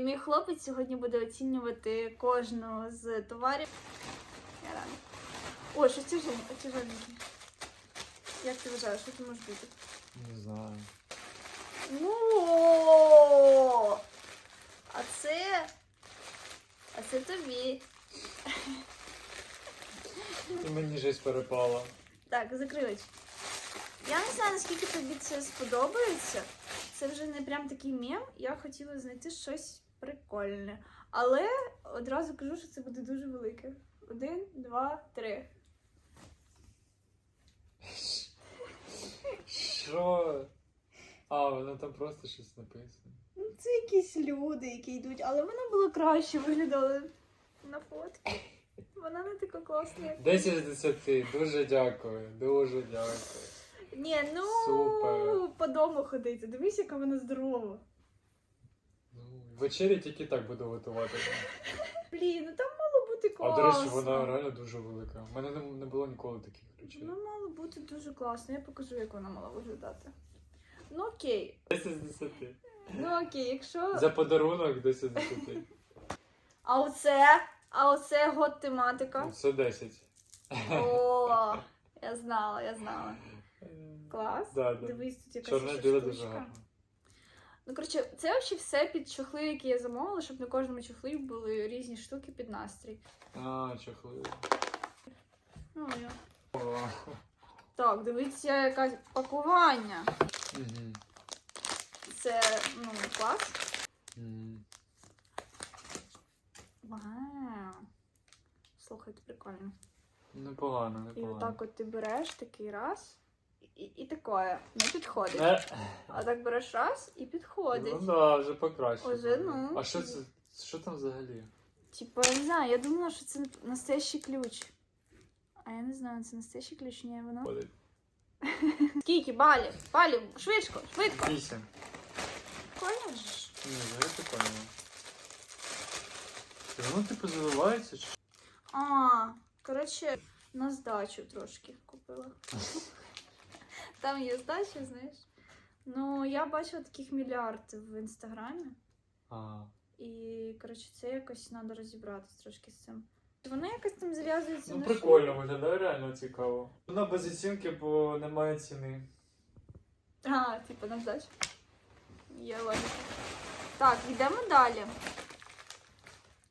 Мій хлопець сьогодні буде оцінювати кожну з товарів. Я рада. О, що тяжеле, тяжеленьке. Як ти вважаєш, що це може бути? Не знаю. Ну, а це. А це тобі. І мені щось перепало. Так, закривач. Я не знаю, наскільки тобі це сподобається. Це вже не прям такий мем. Я хотіла знайти щось прикольне. Але одразу кажу, що це буде дуже велике. Один, два, три. Що? А, воно там просто щось написано. Ну, це якісь люди, які йдуть, але воно було краще виглядало на фотки. Вона не така класна, як. 10 з 10. Дуже дякую. Дуже дякую. Ні, ну Супер. по дому ходити. Дивись, яка вона здорова. Ввечері тільки так буду готувати. Блін, ну там мало бути А класно. до речі, вона реально дуже велика. У мене не, не було ніколи таких речей. Ну, мало бути дуже класно. Я покажу, як вона мала виглядати. Ну окей. 10 з 10. Ну окей, якщо. За подарунок 10 з 10. А оце, а оце год тематика. Ну, Це 10. О, я знала, я знала. Клас. Да, да. Дивись, тут якась Чорне ще біле дуже штучка. гарно. Ну, коротше, це взагалі все під чохли, які я замовила, щоб на кожному чохлі були різні штуки під настрій. А, чохли. Ну, я. О. Так, дивіться, якесь пакування. Мгм. Це, ну, клас. Мгм. Вау. Слухайте, прикольно. Непогано, І отак от ти береш такий раз, і, і таке не підходить. Е, А так береш раз і підходить. Ну да, вже покраще. Уже, ну. А що це? Що там взагалі? Типа, я не знаю, я думала, що це настоящий ключ. А я не знаю, це настоящий ключ, ні, воно. Ходить. Скільки балів? Балів, швидко, швидко. Вісім. Прикольно ж. Ні, взагалі прикольно. І Воно типу заливається чи? А, коротше, на здачу трошки купила. Там є здача, знаєш. Ну, я бачила таких мільярд в інстаграмі. А. І, коротше, це якось треба розібратися трошки з цим. Воно якось там зав'язується Ну на прикольно виглядає, реально цікаво. Вона без оцінки, бо немає ціни. А, типу, на здачу. Є логіка. Так, йдемо далі.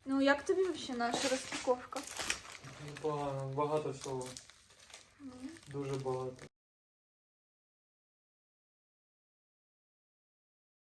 Ну, як тобі взагалі наша розпаковка? Непогано, багато всього. Ну, Дуже багато.